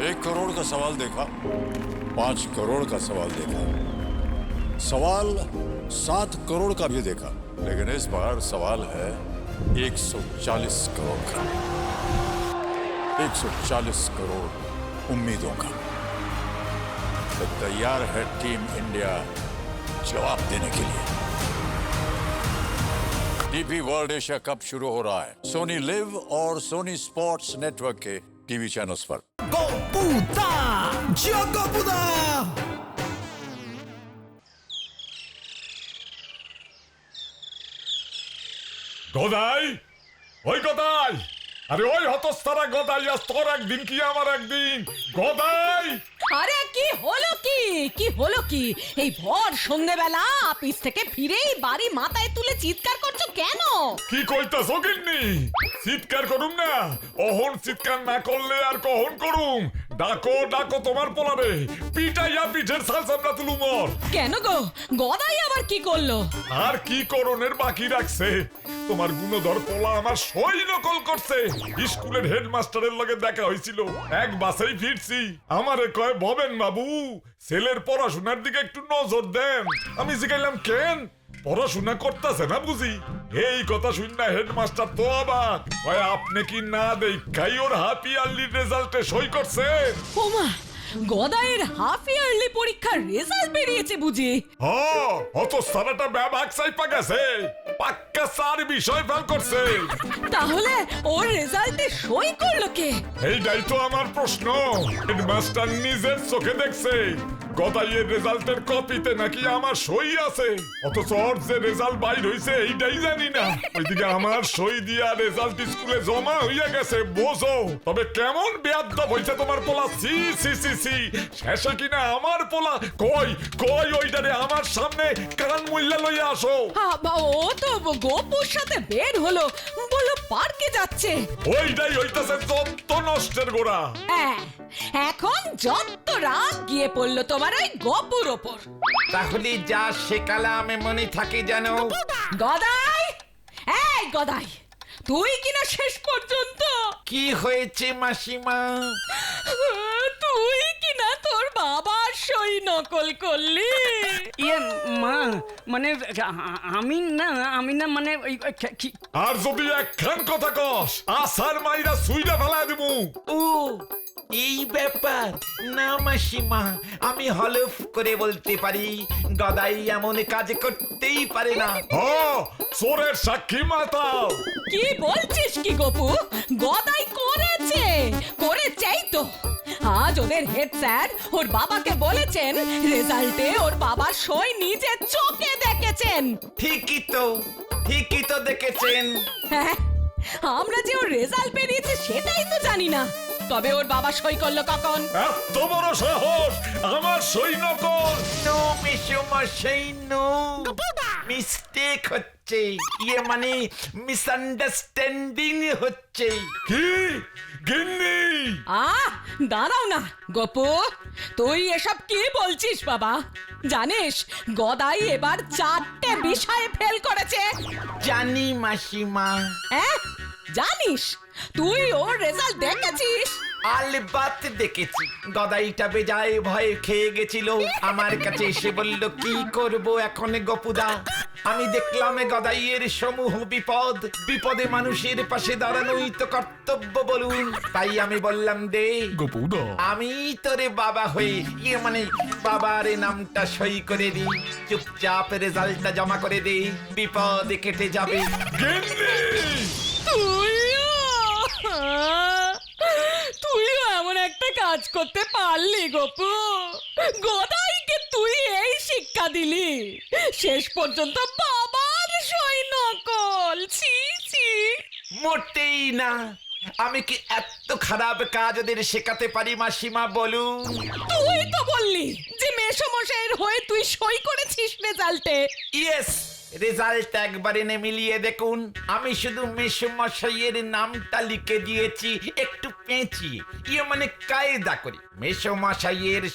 एक करोड़ का सवाल देखा, पाँच करोड़ का सवाल देखा। सवाल सात करोड़ का भी देखा, लेकिन इस बार सवाल है 140 करोड़ का। 140 करोड़ उम्मीदों का। तो तैयार है टीम इंडिया जवाब देने के लिए। डीपी वर्ल्ड एशिया कप शुरू हो रहा है। सोनी लिव और सोनी स्पोर्ट्स नेटवर्क के टीवी चैनल्स पर। Goputa! Gio Goputa! গদাই ওই গদাই আরে ওই হতস্তারা গদাই আজ তোর একদিন কি আমার একদিন গদাই আরে কি হলো কি? কি হলো কি? এই ভর সন্ধেবেলা অফিস থেকে ফিরেই বাড়ি মাথায় তুলে চিৎকার করছ কেন? কি কইতাছ গিন্নি? চিৎকার করুম না। অহন চিৎকার না করলে আর কহন করুম? ডাকো ডাকো তোমার পোলারে। পিটাইয়া পিঠের সাল সামনা তুলুম। ওর কেন গো? গদাই আবার কি করল? আর কি করণের বাকি রাখছে? তোমার গুণধর পোলা আমার সই নকল করছে। স্কুলের হেডমাস্টারের লগে দেখা হয়েছিল এক বাসেই ফিরছি। আমারে কয় ভবেন বাবু ছেলের পড়াশোনার দিকে একটু নজর দেন। আমি জিগাইলাম কেন পড়াশোনা করতেছে না বুঝি? এই কথা শুন না হেডমাস্টার তো অবাক। কয় আপনি কি না দেখাই ওর হাফ ইয়ারলি রেজাল্টে সই করছেন ওমা গদাইয়ের হাফ ইয়ারলি পরীক্ষার রেজাল্ট বেরিয়েছে বুঝি। হ অত সারাটা ব্যাবাক সাইপা গেছে। পাক্কা সার বিষয় ফেল করছে। তাহলে ওর রেজাল্টে সই করল কে? এইটাই তো আমার প্রশ্ন। হেডমাস্টার নিজের চোখে দেখছে। গদাইয়ের রেজাল্টের কপিতে নাকি আমার সই আছে। অথচ ওর যে রেজাল্ট বাইর হইছে এইটাই জানি না। ওইদিকে আমার সই দিয়া রেজাল্ট স্কুলে জমা হইয়া গেছে বোঝো। তবে কেমন বেয়াদ্দব হইছে তোমার পোলা? সি সি সি সি শেষে কিনা আমার পোলা? কই কই ওইটারে আমার সামনে কান মুল্লা লইয়া আসো? আ, ও তো গোপুর সাথে বের হলো। বলল পার্কে যাচ্ছে। ওইটাই হইতাছে যত নষ্টের গোড়া। হ্যাঁ, এখন যত রাগ গিয়ে পড়ল তোমার ওই গপুর ওপর। তাহলে যা শেখালাম মনে থাকে যেন। গদাই! এই গদাই তুই কিনা শেষ পর্যন্ত? কি হয়েছে মাসিমা? তুই কিনা তোর বাবার সই নকল করলি? ইয়ে মা মানে আমি না আমি না মানে ওই কি- কি? আর যদি একখান কথা কস আসার মাইরা সুইটা ফেলা দিমু। ও এই ব্যাপার। না মাসিমা আমি হলফ করে বলতে পারি গদাই এমন কাজ করতেই পারে না। হ চোরের সাক্ষী মাতাও কি বলছিস কি গপু? গদাই করেছে করেছেই তো। আজ ওদের হেড স্যার ওর বাবাকে বলেছেন রেজাল্টে ওর বাবা সই নিজে চোখে দেখেছেন। ঠিকই তো ঠিকই তো দেখেছেন। হ্যাঁ আমরা যে ওর রেজাল্ট বেরিয়েছে সেটাই তো জানি না। তবে ওর বাবা সই করল কখন? এত বড় সাহস! আমার সই নকল নো মেসোমশাই নো মিস্টেক হচ্ছে। ইয়ে মানে মিসআন্ডারস্ট্যান্ডিং হচ্ছে। কি? গিন্নি! আহ দাঁড়াও না গপু। তুই এসব কি বলছিস বাবা? জানিস গদাই এবার চারটে বিষয়ে ফেল করেছে। জানি মাসিমা। হ্যাঁ জানিস? তুই ওর রেজাল্ট দেখেছিস আলবাত দেখেছি। গদাইটা বেজায় ভয়ে খেয়ে গেছিল। আমার কাছে এসে বলল কি করব এখন গপুদা? আমি দেখলাম এ গদাইয়ের সমূহ বিপদ। বিপদে মানুষের পাশে দাঁড়ানোই তো কর্তব্য বলুন। তাই আমি বললাম দে গপুদা। আমি তোরে বাবা হয়ে ইয়ে মানে বাবার এ নামটা সই করে দি। চুপচাপ রেজাল্টটা জমা করে দে। বিপদ কেটে যাবে। তুইও তুইও এমন একটা কাজ করতে পারলি গপু। গদাইকে তুই এই শিক্ষা দিলি। শেষ পর্যন্ত বাবার সই নকল। ছি ছি। মোটেই না। আমি কি এত খারাপ কাজ ওদের শেখাতে পারি মাসিমা বলুন? তুই তো বললি যে মেসমশাইয়ের হয়ে তুই সই করেছিস রেজাল্টে। ইয়েস রেজাল্ট একবার এনে মিলিয়ে দেখুন। আমি শুধু নামটা লিখে দিয়েছি, একটু ইয়ে মানে কায়দা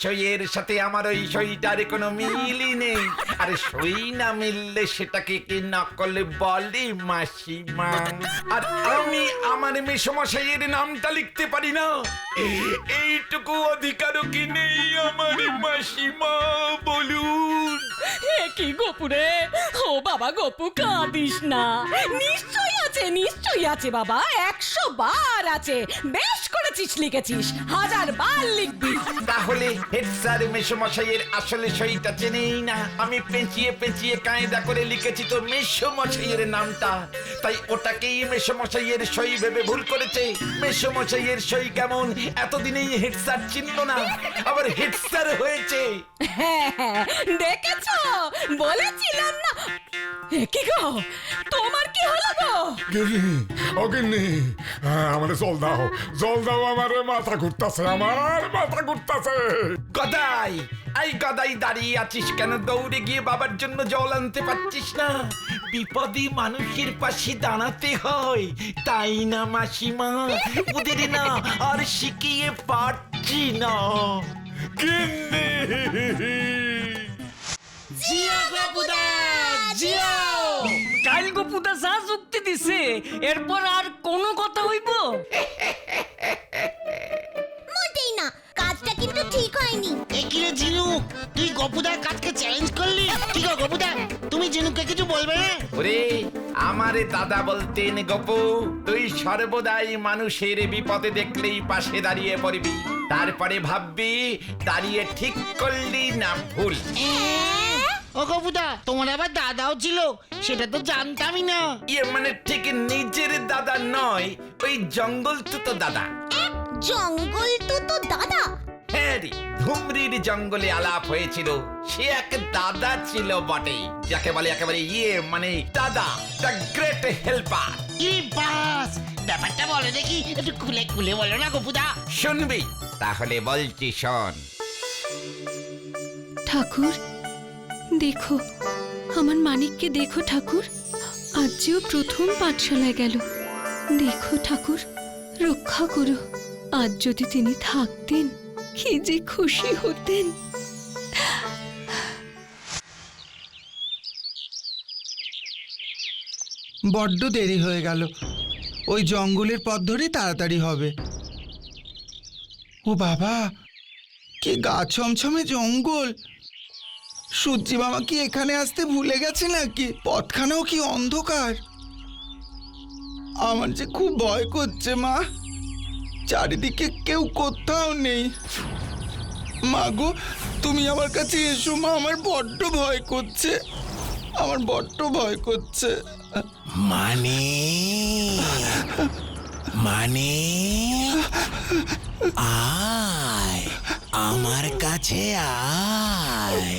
সইয়ের সাথে আমার ওই সইটার কোনো মিলই নেই। আর সই না মিললে সেটাকে কি নকল বলে মাসিমা। আর আমি আমার নামটা লিখতে পারি না। এইটুকু অধিকারও কি নেই আমার মাসিমা, বলুন। কি গোপুরে বাবা গোপু কাঁদিস না। নিশ্চয়ই আছে নিশ্চয়ই আছে বাবা একশো বার আছে। বেশ করেছিস লিখেছিস হাজার বার লিখবি। তাহলে হেড স্যার মেসমশাইয়ের আসলে সইটা চেনেই না। আমি পেঁচিয়ে পেঁচিয়ে কায়দা করে লিখেছি তো মেসমশাইয়ের নামটা। তাই ওটাকেই মেসমশাইয়ের সই ভেবে ভুল করেছে। মেসমশাইয়ের সই কেমন এতদিনেই হেড স্যার চিনল না। আবার হেড স্যার হয়েছে। হ্যাঁ হ্যাঁ দেখেছ? বলেছিলাম না। কি গো? তোমার কি হলো গো? গিন্নি ও গিন্নি হ্যাঁ, আমারে জল দাও। জল দাও আমারে মাথা ঘুরতাছে আমার মাথা ঘুরতাছে। গদাই এই গদাই দাঁড়িয়ে আছিস কেন? দৌড়ে গিয়ে বাবার জন্য জল আনতে পারছিস না? বিপদী মানুষের পাশে দাঁড়াতে হয় তাই না মাসিমা? ওদের না আর শিখিয়ে পারছি না। গিন্নি! কাল গোপুদা যা যুক্তি দিছে এরপর আর কোনো কথা হইব? মোটেই না কাজটা কিন্তু ঠিক হয়নি। একিরে ঝিনুক তুই গপুদার কাজকে চ্যালেঞ্জ করলি? কি গো গপুদা? তুমি ঝিনুককে কিছু বলবে? না ওরে আমারে দাদা বলতেন গপু তুই সর্বদাই মানুষের বিপদে দেখলেই পাশে দাঁড়িয়ে পড়বি। তারপরে ভাববি দাঁড়িয়ে ঠিক করলি না ভুল। ও গপুদা তোমার আবার দাদাও ছিল সেটা তো জানতামই না। ইয়ে মানে ঠিক নিজের দাদা নয় ওই জঙ্গল তো দাদা। জঙ্গল তো তো দাদা? হ্যাঁ রে, ধুমরির জঙ্গলে আলাপ হয়েছিল। সে এক দাদা ছিল বটে যাকে বলে একেবারে ইয়ে মানে দাদা দ্য গ্রেট হেল্পার। কি বাস ব্যাপারটা বলো দেখি একটু খুলে খুলে বলো না গপুদা শুনবি তাহলে বলছি শোন। ঠাকুর দেখো, আমার মানিককে দেখো ঠাকুর। আজ যেও প্রথম পাঠশালায় গেল। দেখো ঠাকুর, রক্ষা করো। আজ যদি তিনি থাকতেন, কি যে খুশি হতেন। বড্ড দেরি হয়ে গেল। ওই জঙ্গলের পথ ধরেই তাড়াতাড়ি হবে। ও বাবা, কি গা ছমছমে জঙ্গল। সূর্যি মামা কি এখানে আসতে ভুলে গেছে নাকি? পথখানেও কি অন্ধকার? আমার যে খুব ভয় করছে, মা। চারিদিকে কেউ কোথাও নেই। মা গো, তুমি আমার কাছে এসো, মা। আমার বড্ড ভয় করছে। আমার বড্ড ভয় করছে। মানে? মানে? আয়। আমার কাছে আয়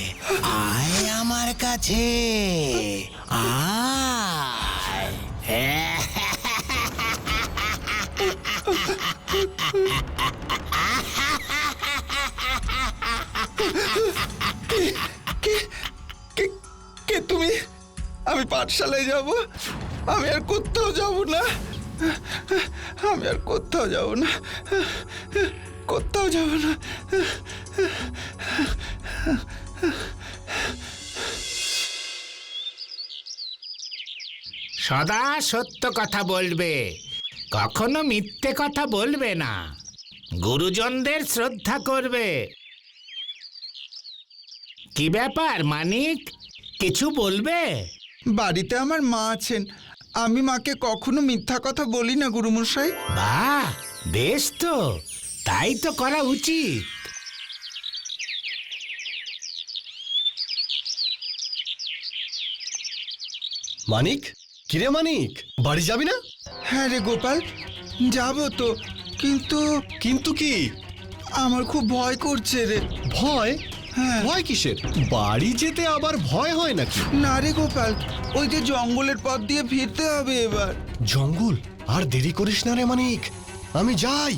আয় আমার কাছে কে তুমি? আমি পাঠশালায় যাব, আমি আর কোথাও যাব না, আমি আর কোথাও যাব না। কোথাও যাব না। সদা সত্য কথা বলবে কখনো মিথ্যে কথা বলবে না। গুরুজনদের শ্রদ্ধা করবে। কি ব্যাপার মানিক? কিছু বলবে? বাড়িতে আমার মা আছেন। আমি মাকে কখনো মিথ্যা কথা বলি না গুরুমশাই। বাহ বেশ তো। তাই তো করা উচিত। মানিক কিরে মানিক? বাড়ি যাবি না? হ্যাঁ রে গোপাল যাব তো কিন্তু কিন্তু কি? আমার খুব ভয় করছে রে। ভয়? হ্যাঁ। ভয় কিসের? বাড়ি যেতে আবার ভয় হয় নাকি? না রে গোপাল ওই যে জঙ্গলের পথ দিয়ে ফিরতে হবে এবার। জঙ্গল? আর দেরি করিস না রে মানিক। আমি যাই।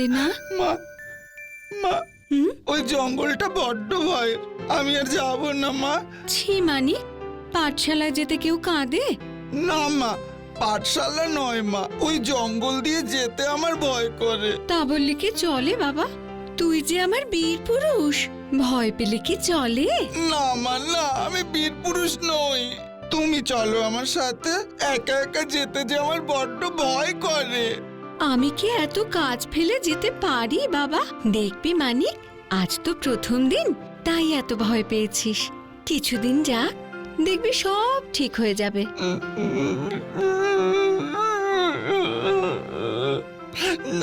কাঁদে না? মা মা ওই জঙ্গলটা বড্ড ভয়। আমি আর যাব না মা। ছি মানিক পাঠশালায় যেতে কেউ কাঁদে? না মা পাঠশালা নয় মা। ওই জঙ্গল দিয়ে যেতে আমার ভয় করে। তা বললে কি চলে বাবা? তুই যে আমার বীর পুরুষ ভয় পেলে কি চলে? না মা না আমি বীর পুরুষ নই। তুমি চলো আমার সাথে। একা একা যেতে যে আমার বড্ড ভয় করে। আমি কি এত কাজ ফেলে যেতে পারি বাবা? দেখবি মানিক আজ তো প্রথম দিন তাই এত ভয় পেয়েছিস। কিছুদিন যাক দেখবি সব ঠিক হয়ে যাবে।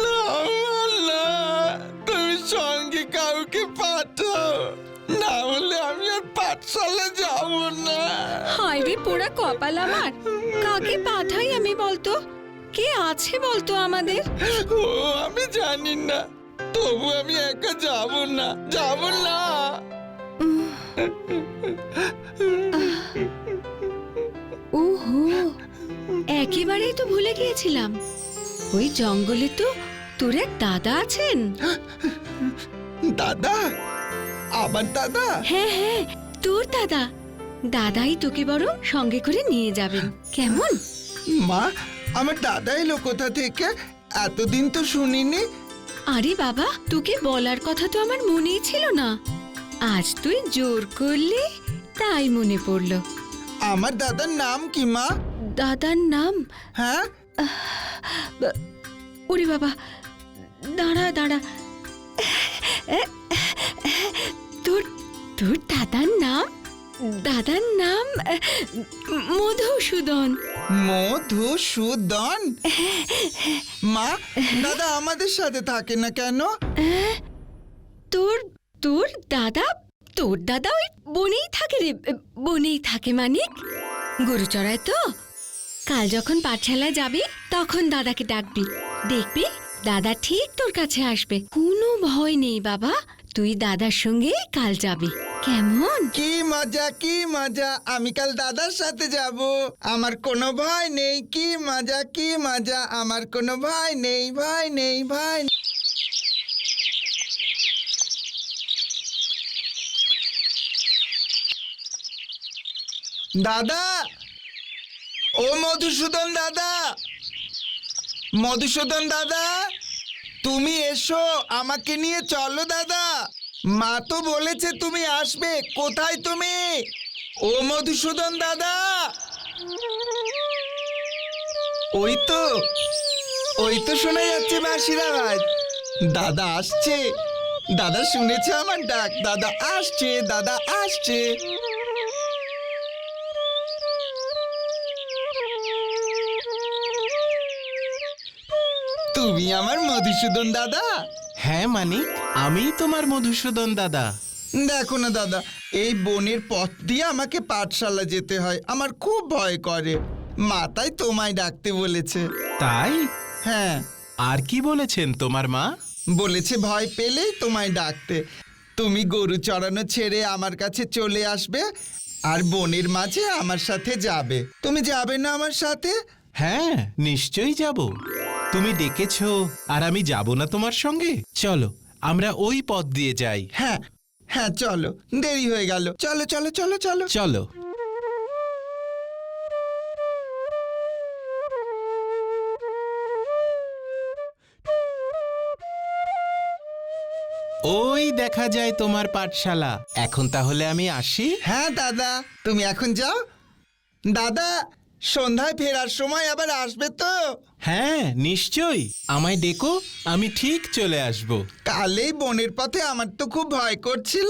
না মা, তুমি সঙ্গে কাউকে পাঠাও। না হলে আমি আর পাঠশালা যাব না। হায় রে পোড়া কপাল আমার। কাকে পাঠাই আমি বলতো? কে আছে বলতো আমাদের? ও আমি জানি না। তবু আমি একা যাব না যাব না। ওহো একেবারেই তো ভুলে গিয়েছিলাম। ওই জঙ্গলে তো তোর এক দাদা আছেন। দাদা? আবার দাদা? হ্যাঁ হ্যাঁ তোর দাদা। দাদাই তোকে বরং সঙ্গে করে নিয়ে যাবেন। কেমন? মা আমার দাদা এলো কোথা থেকে এতদিন তো শুনিনি। আরে বাবা তোকে বলার কথা তো আমার মনেই ছিল না। আজ তুই জোর করলি তাই মনে পড়ল। আমার দাদার নাম কি মা? দাদার নাম? হ্যাঁ? ওরে বাবা দাঁড়া দাঁড়া। তোর তোর দাদার নাম? দাদার নাম মধুসূদন। মধুসূদন? মা দাদা আমাদের সাথে থাকে না কেন? তোর তোর দাদা তোর দাদা ওই বনেই থাকে রে বনেই থাকে মানিক গরু চড়ায় তো? কাল যখন পাঠশালায় যাবি তখন দাদাকে ডাকবি। দেখবি দাদা ঠিক তোর কাছে আসবে। কোনো ভয় নেই বাবা তুই দাদার সঙ্গে কাল যাবি। কেমন? কি মজা কি মজা। আমি কাল দাদার সাথে যাব। আমার কোনো ভয় নেই। কি মজা কি মজা। আমার কোনো ভয় নেই ভয় নেই, ভয়। দাদা! ও মধুসূদন দাদা! মধুসূদন দাদা! তুমি এসো, আমাকে নিয়ে চলো দাদা। মা তো বলেছে তুমি আসবে। কোথায় তুমি? ও মধুসূদন দাদা! ওই তো ওই তো শোনা যাচ্ছে বাঁশির আওয়াজ। দাদা আসছে। দাদা শুনেছে আমার ডাক। দাদা আসছে দাদা আসছে। তুমি আমার মধুসূদন দাদা? হ্যাঁ মানিক। আমি তোমার মধুসূদন দাদা। দেখো না দাদা এই বনের পথ দিয়ে আমাকে পাঠশালা যেতে হয় আমার খুব ভয় করে। মাতাই তোমায় ডাকতে বলেছে। তাই? হ্যাঁ। আর কি বলেছেন তোমার মা? বলেছে ভয় পেলেই তোমায় ডাকতে। তুমি গরু চড়ানো ছেড়ে আমার কাছে চলে আসবে আর বনের মাঝে আমার সাথে যাবে। তুমি যাবে না আমার সাথে? হ্যাঁ নিশ্চয়ই যাব। তুমি ডেকেছো আর আমি যাব না তোমার সঙ্গে। চলো আমরা ওই পথ দিয়ে যাই। হ্যাঁ হ্যাঁ চলো। দেরি হয়ে গেল। চলো চলো চলো চলো। চলো। ওই দেখা যায় তোমার পাঠশালা। এখন তাহলে আমি আসি? হ্যাঁ দাদা। তুমি এখন যাও। দাদা সন্ধ্যায় ফেরার সময় আবার আসবে তো? হ্যাঁ নিশ্চয়ই। আমায় ডেকো আমি ঠিক চলে আসব। কালেই বনের পথে আমার তো খুব ভয় করছিল।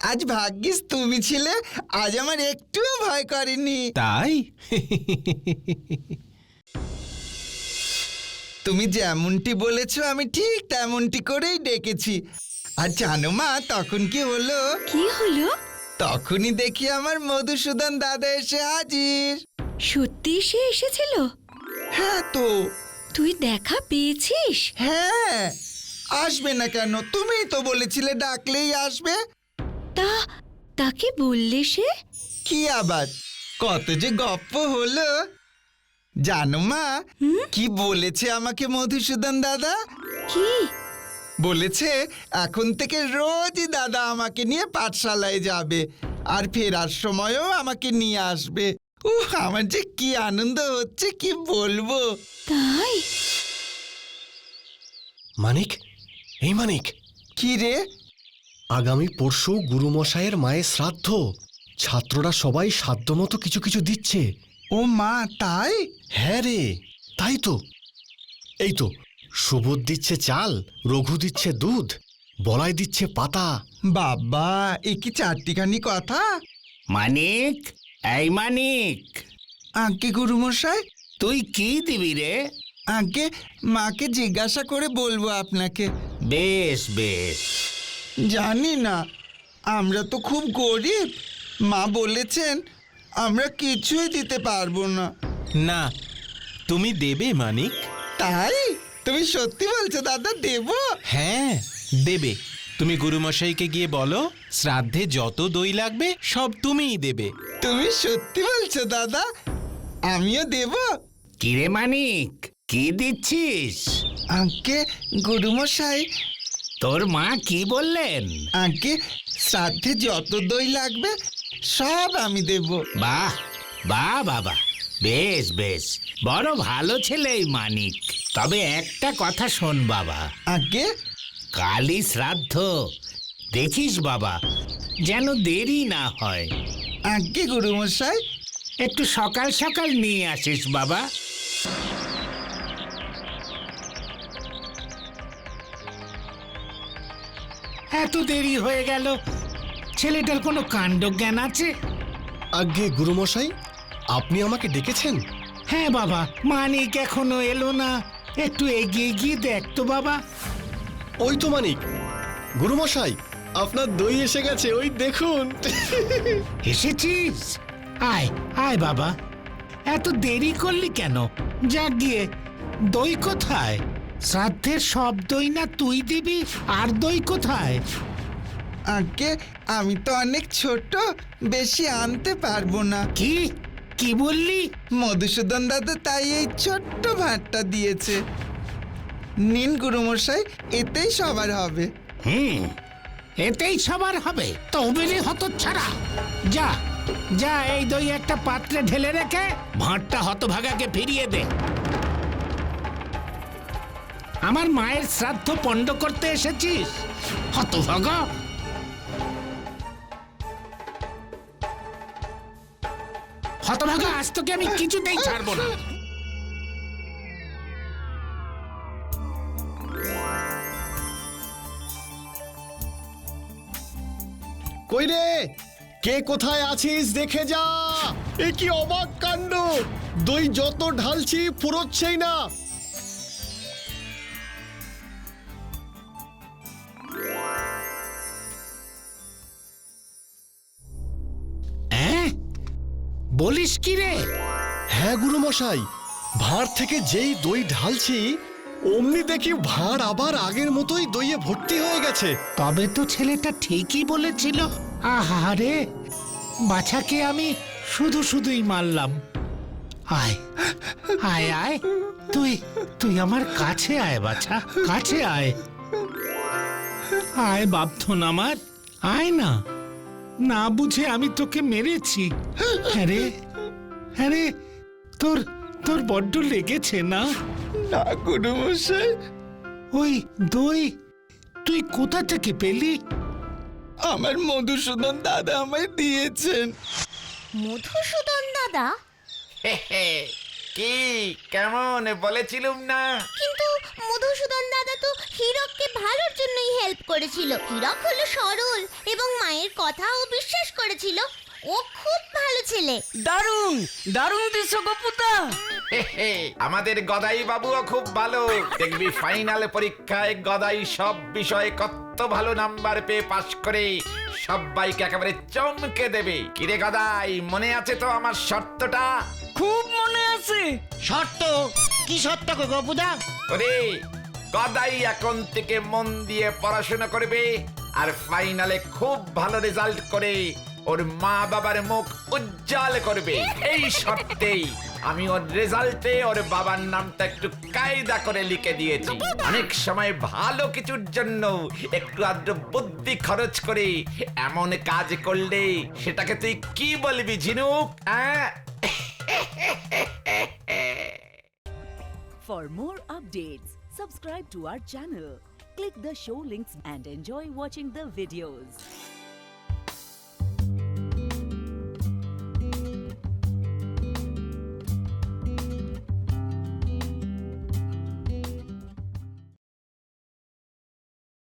আজ ভাগ্যিস তুমি ছিলে আজ আমার একটুও ভয় করেনি। তাই? তুমি যেমনটি বলেছ আমি ঠিক তেমনটি করেই ডেকেছি। আর জানো মা তখন কি হলো? কি হলো? তখনই দেখি আমার মধুসূদন দাদা এসে হাজির। সত্যি সে এসেছিল? হ্যাঁ তো। তুই দেখা পেয়েছিস? হ্যাঁ। আসবে না কেন? তুমি তো বলেছিলে ডাকলেই আসবে। তা তাকে বললে সে? কি আবার? কত যে গপ্প হলো। জানো মা কি বলেছে আমাকে মধুসূদন দাদা? কি? বলেছে এখন থেকে রোজই দাদা আমাকে নিয়ে পাঠশালায় যাবে আর ফেরার সময়ও আমাকে নিয়ে আসবে। উহ আমার যে কি আনন্দ হচ্ছে কি বলব? তাই? মানিক এই মানিক। কি রে? আগামী পরশু গুরুমশাইয়ের মায়ের শ্রাদ্ধ। ছাত্ররা সবাই সাধ্যমতো কিছু কিছু দিচ্ছে। ও মা তাই? হ্যাঁ রে তাই তো। এই তো সুবোধ দিচ্ছে চাল রঘু দিচ্ছে দুধ বলাই দিচ্ছে পাতা। বাবা এ কি চারটিখানি কথা? মানিক এই মানিক। আগে গুরুমশাই। তুই কি দিবি রে? আগে মাকে জিজ্ঞাসা করে বলব আপনাকে। বেশ বেশ। জানি না আমরা তো খুব গরিব। মা বলেছেন আমরা কিছুই দিতে পারব না। না তুমি দেবে মানিক। তাই? তুমি সত্যি বলছো দাদা দেব? হ্যাঁ দেবে। তুমি গুরুমশাইকে গিয়ে বলো শ্রাদ্ধে যত দই লাগবে সব তুমিই দেবে। তুমি সত্যি বলছো দাদা। আমিও দেব। কিরে মানিক কি দিচ্ছিস? আঙ্কে গুরুমশাই। তোর মা কি বললেন? আঙ্কে শ্রাদ্ধে যত দই লাগবে সব আমি দেব। বাহ বাহ বাবা। বেশ বেশ। বড় ভালো ছেলে এই মানিক। তবে একটা কথা শোন বাবা। আগে কালই শ্রাদ্ধ। দেখিস বাবা যেন দেরি না হয়। আগে গুরুমশাই? একটু সকাল সকাল নিয়ে আসিস বাবা। এত দেরি হয়ে গেল। ছেলেটার কোনো কাণ্ড জ্ঞান আছে? আজ্ঞে গুরুমশাই আপনি আমাকে ডেকেছেন? হ্যাঁ বাবা। মানিক এখনও এলো না। একটু এগিয়ে গিয়ে দেখ তো বাবা। ওই তো মানিক। গুরুমশাই আপনার দই এসে গেছে ওই দেখুন। এসেছিস? আয় আয় বাবা। এত দেরি করলি কেন? যা গিয়ে দই কোথায়? শ্রাদ্ধের সব দই না তুই দিবি আর দই কোথায়? আগে আমি তো অনেক ছোট বেশি আনতে পারব না। কি? কি বললি? মধুসূদন দাদা তাই এই ছোট্ট ভাতটা দিয়েছে। নিন গুরুমশাই এতেই সবার হবে। হুম এতেই সবার হবে। তহবিলি হত ছাড়া যা যা এই দই একটা পাত্রে ঢেলে রেখে ভাঁটটা হতভাগাকে ফিরিয়ে দে। আমার মায়ের শ্রাদ্ধ পণ্ড করতে এসেছিস? হতভাগা। হতভাগা, আজ তোকে আমি কিছুতেই ছাড়বো না। কই রে? কে কোথায় আছিস? দেখে যা। এ কি অবাক কাণ্ড? দই যত ঢালছি ফুরোচ্ছেই না। হ্যাঁ বলিস কি রে? হ্যাঁ গুরুমশাই। ভাঁড় থেকে যেই দই ঢালছি অমনি দেখি ভাঁড় আবার আগের মতোই দইয়ে ভর্তি হয়ে গেছে। তবে তো ছেলেটা ঠিকই বলেছিল। আহারে, বাছাকে আমি শুধু শুধুই মারলাম। আয় আয় আয়, তুই তুই আমার কাছে আয় বাছা, কাছে আয়। আয় বাপথন আমার, আয় না। না বুঝে আমি তোকে মেরেছি। হ্যাঁ রে হ্যাঁ রে, তোর তোর বড্ড লেগেছে না? না গুরুমশাই। ওই দই তুই কোথা থেকে পেলি? আমার মধুসূদন দাদা আমায় দিয়েছেন। মধুসূদন দাদা? কি? কেমন? বলেছিলুম না। কিন্তু মধুসূদন দাদা তো হীরককে ভালোর জন্যই হেল্প করেছিল। হীরক হলো সরল এবং মায়ের কথাও বিশ্বাস করেছিল। ছেলে। দারুণ দারুণ দৃশ্য গপুদা। হে হে, আমাদের গদাই বাবুও খুব ভালো। দেখবি ফাইনাল পরীক্ষায় গদাই সব বিষয়ে কত ভালো নাম্বার পেয়ে পাশ করে সবাইকে একেবারে চমকে দেবে। কিরে গদাই মনে আছে তো আমার শর্তটা? খুব মনে আছে। শর্ত? কি শর্ত গো গপুদা? ওরে গদাই এখন থেকে মন দিয়ে পড়াশোনা করবে আর ফাইনালে খুব ভালো রেজাল্ট করে ওর মা বাবার মুখ উজ্জ্বল করবে। এই শর্তেই আমি ওর রেজাল্টে ওর বাবার নামটা একটু কায়দা করে লিখে দিয়েছি। অনেক সময় ভালো কিছুর জন্য একটু আদ্র বুদ্ধি খরচ করে এমন কাজ করলে সেটাকে তুই কি বলবি ঝিনুক? হ্যাঁ For more updates, subscribe to our channel, click the show links and enjoy watching the videos.